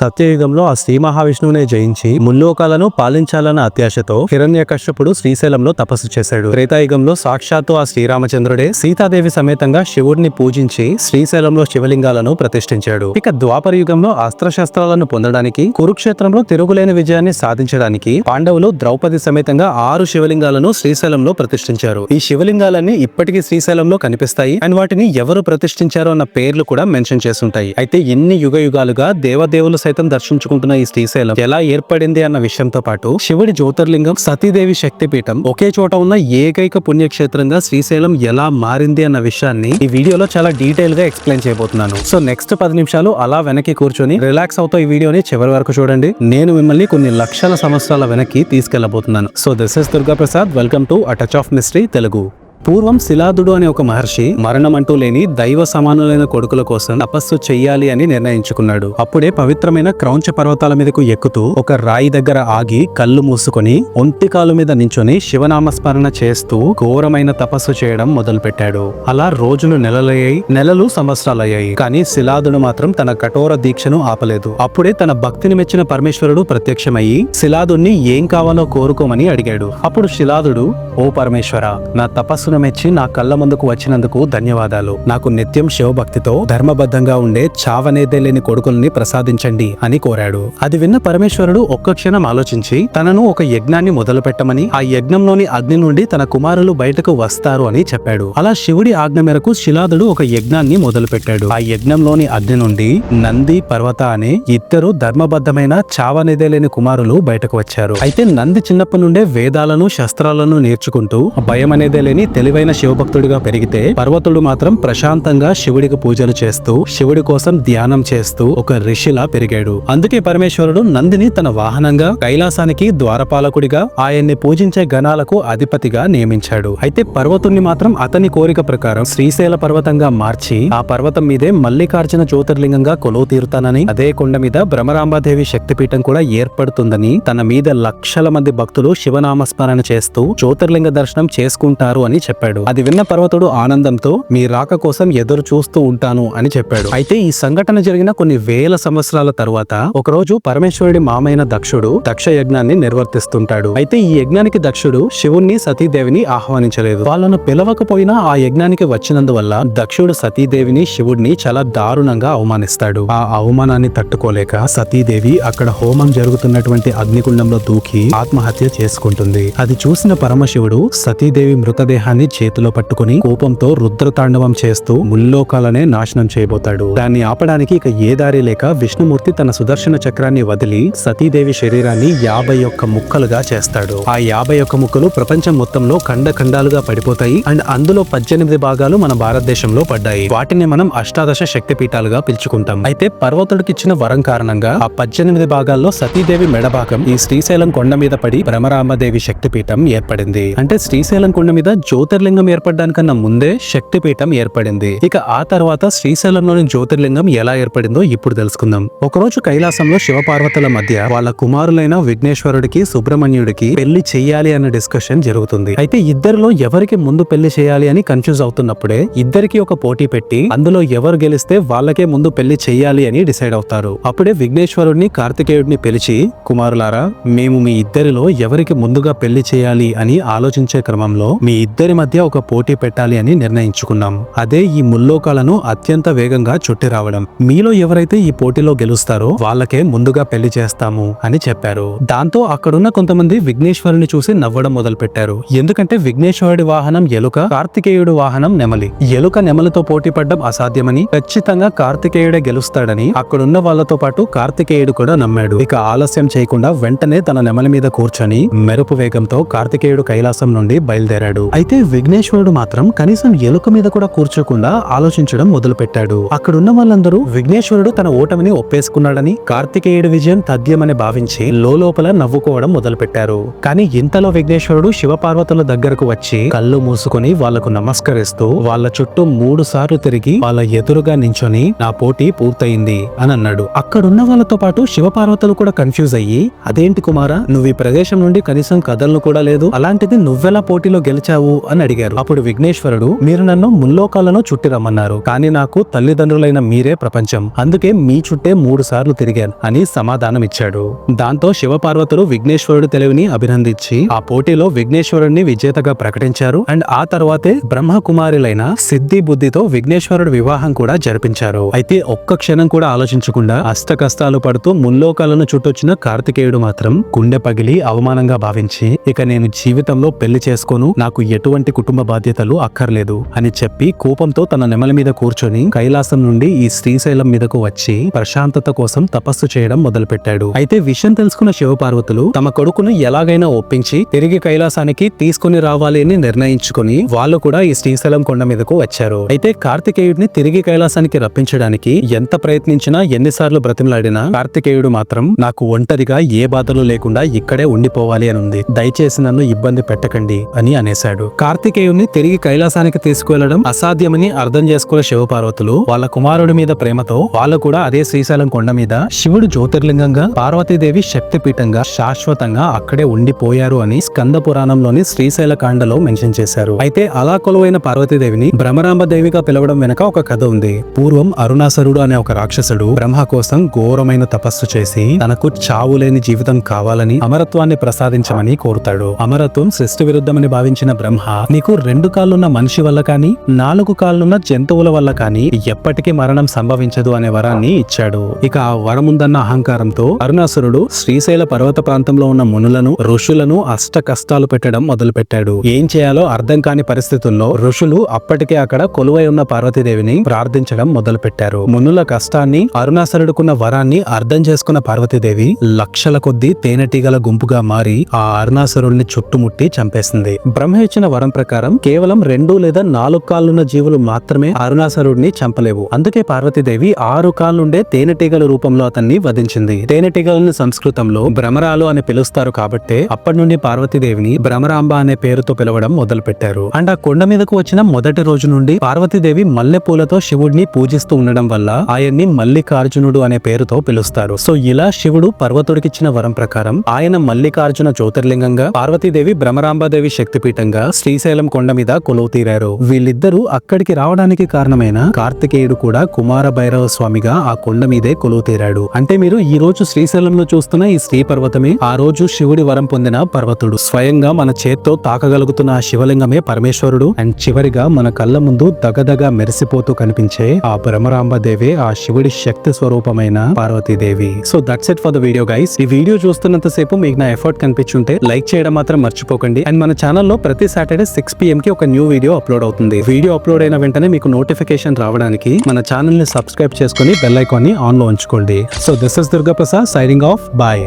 సత్యయుగంలో ఆ శ్రీ మహావిష్ణువునే జయించి ముల్లోకాలను పాలించాలన్న అత్యాశతో హిరణ్య కశ్యపుడు శ్రీశైలంలో తపస్సు చేశాడు. త్రేతాయుగంలో సాక్షాత్తు ఆ శ్రీరామచంద్రుడే సీతాదేవి సమేతంగా శివుడిని పూజించి శ్రీశైలంలో శివలింగాలను ప్రతిష్ఠించాడు. ఇక ద్వాపర యుగంలో అస్త్రశస్త్రాలను పొందడానికి కురుక్షేత్రంలో తిరుగులేని విజయాన్ని సాధించడానికి పాండవులు ద్రౌపది సమేతంగా ఆరు శివలింగాలను శ్రీశైలంలో ప్రతిష్ఠించారు. ఈ శివలింగాలన్నీ ఇప్పటికీ శ్రీశైలంలో కనిపిస్తాయి. అండ్ వాటిని ఎవరు ప్రతిష్ఠించారో అన్న పేర్లు కూడా మెన్షన్ చేస్తుంటాయి. అయితే ఎన్ని యుగ యుగాలుగా దేవదేవులు సైతం దర్శించుకుంటున్న ఈ శ్రీశైలం ఎలా ఏర్పడింది అన్న విషయంతో పాటు శివుడి జ్యోతిర్లింగం సతీదేవి శక్తిపీఠం ఒకే చోట ఉన్న ఏకైక పుణ్యక్షేత్రంగా శ్రీశైలం ఎలా మారింది అన్న విషయాన్ని ఈ వీడియోలో చాలా డీటెయిల్గా ఎక్స్ప్లెయిన్ చేయబోతున్నాను. సో నెక్స్ట్ పది నిమిషాలు అలా వెనక్కి కూర్చొని రిలాక్స్ అవుతా ఈ వీడియోని చివరి వరకు చూడండి. నేను మిమ్మల్ని కొన్ని లక్షల సంవత్సరాల వెనక్కి తీసుకెళ్ళబోతున్నాను so this is Durga Prasad welcome to a touch of mystery Telugu పూర్వం శిలాదుడు అనే ఒక మహర్షి మరణం అంటూ లేని దైవ సమానులైన కొడుకుల కోసం తపస్సు చెయ్యాలి అని నిర్ణయించుకున్నాడు. అప్పుడే పవిత్రమైన క్రౌంచ పర్వతాల మీదకు ఎక్కుతూ ఒక రాయి దగ్గర ఆగి కళ్ళు మూసుకొని ఒంటి కాలు మీద నించొని శివనామస్మరణ చేస్తూ ఘోరమైన తపస్సు చేయడం మొదలుపెట్టాడు. అలా రోజులు నెలలయ్యాయి నెలలు సంవత్సరాలయ్యాయి. కానీ శిలాదుడు మాత్రం తన కఠోర దీక్షను ఆపలేదు. అప్పుడే తన భక్తిని మెచ్చిన పరమేశ్వరుడు ప్రత్యక్షమయ్యి శిలాదుణ్ణి ఏం కావాలో కోరుకోమని అడిగాడు. అప్పుడు శిలాదుడు ఓ పరమేశ్వర నా తపస్సు తపస్సును మెచ్చి నా కళ్ళ ముందుకు వచ్చినందుకు ధన్యవాదాలు. నాకు నిత్యం శివభక్తితో ధర్మబద్ధంగా ఉండే చావనేదే లేని కొడుకుల్ని ప్రసాదించండి అని కోరాడు. అది విన్న పరమేశ్వరుడు ఒక్క క్షణం ఆలోచించి తనను ఒక యజ్ఞాన్ని మొదలు పెట్టమని ఆ యజ్ఞంలోని అగ్ని నుండి తన కుమారులు బయటకు వస్తారు అని చెప్పాడు. అలా శివుడి ఆజ్ఞ మేరకు శిలాదుడు ఒక యజ్ఞాన్ని మొదలు పెట్టాడు ఆ యజ్ఞంలోని అగ్ని నుండి నంది పర్వత అనే ఇద్దరు ధర్మబద్ధమైన చావనేదే లేని కుమారులు బయటకు వచ్చారు. అయితే నంది చిన్నప్పటి నుండే వేదాలను శస్త్రాలను నేర్చుకుంటూ భయం అనేదే లేని తెలివైన శివభక్తుడిగా పెరిగితే పర్వతుడు మాత్రం ప్రశాంతంగా శివుడికి పూజలు చేస్తూ శివుడి కోసం ధ్యానం చేస్తూ ఒక ఋషిలా పెరిగాడు. అందుకే పరమేశ్వరుడు నందిని తన వాహనంగా కైలాసానికి ద్వారపాలకుడిగా ఆయన్ని పూజించే గణాలకు అధిపతిగా నియమించాడు. అయితే పర్వతుణ్ణి మాత్రం అతని కోరిక ప్రకారం శ్రీశైల పర్వతంగా మార్చి ఆ పర్వతం మీదే మల్లికార్జున జ్యోతిర్లింగంగా కొలువు తీరుతానని అదే కొండ మీద భ్రమరాంబాదేవి శక్తిపీఠం కూడా ఏర్పడుతుందని తన మీద లక్షల మంది భక్తులు శివనామస్మరణ చేస్తూ జ్యోతిర్లింగ దర్శనం చేసుకుంటారు అని చెప్పాడు. అది విన్న పర్వతుడు ఆనందంతో మీ రాక కోసం ఎదురు చూస్తూ ఉంటాను అని చెప్పాడు. అయితే ఈ సంఘటన జరిగిన కొన్ని వేల సంవత్సరాల తరువాత ఒకరోజు పరమేశ్వరుడి మామైన దక్షుడు దక్ష యజ్ఞాన్ని నిర్వర్తిస్తుంటాడు. అయితే ఈ యజ్ఞానికి దక్షుడు శివుణ్ణి సతీదేవిని ఆహ్వానించలేదు. వాళ్ళను పిలవకపోయినా ఆ యజ్ఞానికి వచ్చినందువల్ల దక్షుడు సతీదేవిని శివుడిని చాలా దారుణంగా అవమానిస్తాడు. ఆ అవమానాన్ని తట్టుకోలేక సతీదేవి అక్కడ హోమం జరుగుతున్నటువంటి అగ్నికుండంలో దూకి ఆత్మహత్య చేసుకుంటుంది. అది చూసిన పరమశివుడు సతీదేవి మృతదేహాన్ని చేతిలో పట్టుకుని కోపంతో రుద్రతాండవం చేస్తూ ముల్లోకాలనే నాశనం చేయబోతాడు. దాన్ని ఆపడానికి ఇక ఏ దారి లేక విష్ణుమూర్తి తన సుదర్శన చక్రాన్ని వదిలి సతీదేవి శరీరాన్ని యాభై ఒక్క ముక్కలుగా చేస్తాడు. ఆ యాభై ఒక్క ముక్కలు ప్రపంచం మొత్తంలో ఖండ ఖండాలుగా పడిపోతాయి అండ్ అందులో పద్దెనిమిది భాగాలు మన భారతదేశంలో పడ్డాయి. వాటిని మనం అష్టాదశ శక్తి పీఠాలుగా పిలుచుకుంటాం. అయితే పర్వతుడికిచ్చిన వరం కారణంగా ఆ పద్దెనిమిది భాగాల్లో సతీదేవి మెడభాగం ఈ శ్రీశైలం కొండ మీద పడి భ్రమరాంబదేవి శక్తిపీఠం ఏర్పడింది. అంటే శ్రీశైలం కొండ మీద జ్యోతి జ్యోతిర్లింగం ఏర్పడడానికన్నా ముందే శక్తిపీఠం ఏర్పడింది. ఇక ఆ తర్వాత శ్రీశైలంలోని జ్యోతిర్లింగం ఎలా ఏర్పడిందో ఇప్పుడు తెలుసుకుందాం. ఒకరోజు కైలాసంలో శివపార్వతుల మధ్య వాళ్ళ కుమారులైన విఘ్నేశ్వరుడికి సుబ్రహ్మణ్యుడికి పెళ్ళి చేయాలి అన్న డిస్కషన్ జరుగుతుంది. అయితే ఇద్దరిలో ఎవరికి ముందు పెళ్ళి చేయాలి అని కన్ఫ్యూజ్ అవుతున్నప్పుడే ఇద్దరికి ఒక పోటీ పెట్టి అందులో ఎవరు గెలిస్తే వాళ్ళకే ముందు పెళ్ళి చేయాలి అని డిసైడ్ అవుతారు. అప్పుడే విఘ్నేశ్వరుడిని కార్తికేయుడిని పిలిచి కుమారులారా మేము మీ ఇద్దరిలో ఎవరికి ముందుగా పెళ్ళి చేయాలి అని ఆలోచించే క్రమంలో మీ ఇద్దరి మధ్య ఒక పోటీ పెట్టాలి అని నిర్ణయించుకున్నాం. అదే ఈ ముల్లోకాలను అత్యంత వేగంగా చుట్టి రావడం మీలో ఎవరైతే ఈ పోటీలో గెలుస్తారో వాళ్ళకే ముందుగా పెళ్ళి చేస్తాము అని చెప్పారు. దాంతో అక్కడున్న కొంతమంది విఘ్నేశ్వరుని చూసి నవ్వడం మొదలు పెట్టారు ఎందుకంటే విఘ్నేశ్వరుడి వాహనం ఎలుక కార్తికేయుడు వాహనం నెమలి. ఎలుక నెమలితో పోటీ పడ్డం అసాధ్యమని ఖచ్చితంగా కార్తికేయుడే గెలుస్తాడని అక్కడున్న వాళ్ళతో పాటు కార్తికేయుడు కూడా నమ్మాడు. ఇక ఆలస్యం చేయకుండా వెంటనే తన నెమలి మీద కూర్చొని మెరుపు వేగంతో కార్తికేయుడు కైలాసం నుండి బయలుదేరాడు. అయితే విఘ్నేశ్వరుడు మాత్రం కనీసం ఎలుక మీద కూడా కూర్చోకుండా ఆలోచించడం మొదలుపెట్టాడు. అక్కడున్న వాళ్ళందరూ విఘ్నేశ్వరుడు తన ఓటమిని ఒప్పేసుకున్నాడని కార్తికేయుడి విజయం తథ్యమని భావించి లోపల నవ్వుకోవడం మొదలుపెట్టారు. కానీ ఇంతలో విఘ్నేశ్వరుడు శివపార్వతుల దగ్గరకు వచ్చి కళ్ళు మూసుకొని వాళ్ళకు నమస్కరిస్తూ వాళ్ళ చుట్టూ మూడు సార్లు తిరిగి వాళ్ళ ఎదురుగా నించొని నా పోటీ పూర్తయింది అని అన్నాడు. అక్కడున్న వాళ్ళతో పాటు శివపార్వతులు కూడా కన్ఫ్యూజ్ అయ్యి అదేంటి కుమారా నువ్వు ఈ ప్రదేశం నుండి కనీసం కదలను కూడా లేదు. అలాంటిది నువ్వెలా పోటీలో గెలిచావు అని అని అడిగారు. అప్పుడు విఘ్నేశ్వరుడు మీరు నన్ను ముల్లోకాలను చుట్టి రమ్మన్నారు కానీ నాకు తల్లిదండ్రులైన మీరే ప్రపంచం అందుకే మీ చుట్టే మూడు సార్లు తిరిగాను అని సమాధానం ఇచ్చాడు దాంతో శివపార్వతులు విఘ్నేశ్వరుడు తెలివిని అభినందించి ఆ పోటీలో విఘ్నేశ్వరుడిని విజేతగా ప్రకటించారు అండ్ ఆ తర్వాతే బ్రహ్మ కుమారులైన సిద్ధి బుద్ధితో విఘ్నేశ్వరుడు వివాహం కూడా జరిపించారు. అయితే ఒక్క క్షణం కూడా ఆలోచించకుండా అష్ట కష్టాలు పడుతూ ముల్లోకాలను చుట్టొచ్చిన కార్తికేయుడు మాత్రం గుండె పగిలి అవమానంగా భావించి ఇక నేను జీవితంలో పెళ్ళి చేసుకోను నాకు ఎటువంటి కుటుంబ బాధ్యతలు అక్కర్లేదు అని చెప్పి కోపంతో తన నెమల మీద కూర్చొని కైలాసం నుండి ఈ శ్రీశైలం మీదకు వచ్చి ప్రశాంతత కోసం తపస్సు చేయడం మొదలుపెట్టాడు. అయితే విషయం తెలుసుకున్న శివపార్వతులు తమ కొడుకును ఎలాగైనా ఒప్పించి తిరిగి కైలాసానికి తీసుకుని రావాలి అని నిర్ణయించుకుని వాళ్ళు కూడా ఈ శ్రీశైలం కొండ మీదకు వచ్చారు. అయితే కార్తికేయుడిని తిరిగి కైలాసానికి రప్పించడానికి ఎంత ప్రయత్నించినా ఎన్నిసార్లు బ్రతిమలాడినా కార్తికేయుడు మాత్రం నాకు ఒంటరిగా ఏ బాధలు లేకుండా ఇక్కడే ఉండిపోవాలి అని ఉంది. దయచేసి నన్ను ఇబ్బంది పెట్టకండి అని అనేశాడు. కార్తికేయుని తిరిగి కైలాసానికి తీసుకువెళ్ళడం అసాధ్యమని అర్థం చేసుకున్న శివపార్వతులు వాళ్ళ కుమారుడి మీద ప్రేమతో వాళ్ళు కూడా అదే శ్రీశైలం కొండ మీద శివుడు జ్యోతిర్లింగంగా పార్వతీదేవి శక్తిపీఠంగా శాశ్వతంగా అక్కడే ఉండిపోయారు అని స్కంద పురాణంలోని శ్రీశైల కాండలో మెన్షన్ చేశారు. అయితే అలా కొలువైన పార్వతీదేవిని భ్రమరాంబ దేవిగా పిలవడం వెనక ఒక కథ ఉంది. పూర్వం అరుణాసరుడు అనే ఒక రాక్షసుడు బ్రహ్మ కోసం ఘోరమైన తపస్సు చేసి తనకు చావు లేని జీవితం కావాలని అమరత్వాన్ని ప్రసాదించమని కోరుతాడు. అమరత్వం సృష్టి విరుద్ధమని భావించిన బ్రహ్మ నీకు రెండు కాళ్ళున్న మనిషి వల్ల కానీ నాలుగు కాళ్ళున్న జంతువుల వల్ల కానీ ఎప్పటికీ మరణం సంభవించదు అనే వరాన్ని ఇచ్చాడు. ఇక ఆ వరముందన్న అహంకారంతో అరుణాసురుడు శ్రీశైల పర్వత ప్రాంతంలో ఉన్న మునులను ఋషులను అష్ట కష్టాలు పెట్టడం మొదలుపెట్టాడు. ఏం చేయాలో అర్థం కాని పరిస్థితుల్లో ఋషులు అప్పటికే అక్కడ కొలువై ఉన్న పార్వతీదేవిని ప్రార్థించడం మొదలుపెట్టారు. మునుల కష్టాన్ని అరుణాసురుడుకున్న వరాన్ని అర్థం చేసుకున్న పార్వతీదేవి లక్షల కొద్దీ తేనెటీగల గుంపుగా మారి ఆ అరుణాసురుడిని చుట్టుముట్టి చంపేసింది. బ్రహ్మ ఇచ్చిన వరం ప్రకారం కేవలం రెండు లేదా నాలుగు కాళ్ళున్న జీవులు మాత్రమే అరుణాసరుడిని చంపలేవు. అందుకే పార్వతీదేవి ఆరు కాళ్ళుండే తేనెటీగల రూపంలో అతన్ని వధించింది. తేనెటీగలను సంస్కృతంలో భ్రమరాలు అని పిలుస్తారు కాబట్టే అప్పటి నుండి పార్వతీదేవిని భ్రమరాంబ అనే పేరుతో పిలవడం మొదలు పెట్టారు అండ్ ఆ కొండ మీదకు వచ్చిన మొదటి రోజు నుండి పార్వతీదేవి మల్లె పూలతో శివుడిని పూజిస్తూ ఉండడం వల్ల ఆయన్ని మల్లికార్జునుడు అనే పేరుతో పిలుస్తారు. సో ఇలా శివుడు పర్వతుడికిచ్చిన వరం ప్రకారం ఆయన మల్లికార్జున జ్యోతిర్లింగంగా పార్వతీదేవి భ్రమరాంబాదేవి శక్తిపీఠంగా శ్రీశైలం కొండ మీద కొలువు తీరారు. వీళ్ళిద్దరూ అక్కడికి రావడానికి కారణమైన కార్తికేయుడు కూడా కుమార భైరవ స్వామిగా ఆ కొండ మీదే కొలువు తీరాడు. అంటే మీరు ఈ రోజు శ్రీశైలంలో చూస్తున్న ఈ శ్రీ పర్వతమే ఆ రోజు శివుడి వరం పొందిన పర్వతుడు. స్వయంగా మన చేత్తో తాకగలుగుతున్న ఆ శివలింగమే పరమేశ్వరుడు. అండ్ చివరిగా మన కళ్ళ ముందు దగదగ మెరిసిపోతూ కనిపించే ఆ భ్రమరాంబ ఆ శివుడి శక్తి స్వరూపమైన Parvatidevi. So that's it for the video guys ఈ వీడియో చూస్తున్నంత సేపు మీకు నా ఎఫర్ట్ కనిపించుంటే లైక్ చేయడం మాత్రం మర్చిపోకండి. అండ్ మన ఛానల్లో ప్రతి సాటర్డే సిక్స్ పిఎం కి ఒక న్యూ వీడియో అప్లోడ్ అవుతుంది. వీడియో అప్లోడ్ అయిన వెంటనే మీకు నోటిఫికేషన్ రావడానికి మన ఛానల్ని సబ్స్క్రైబ్ చేసుకుని బెల్ ఐకాన్ని ఆన్లో ఉంచుకోండి. So this is Durga Prasad signing off bye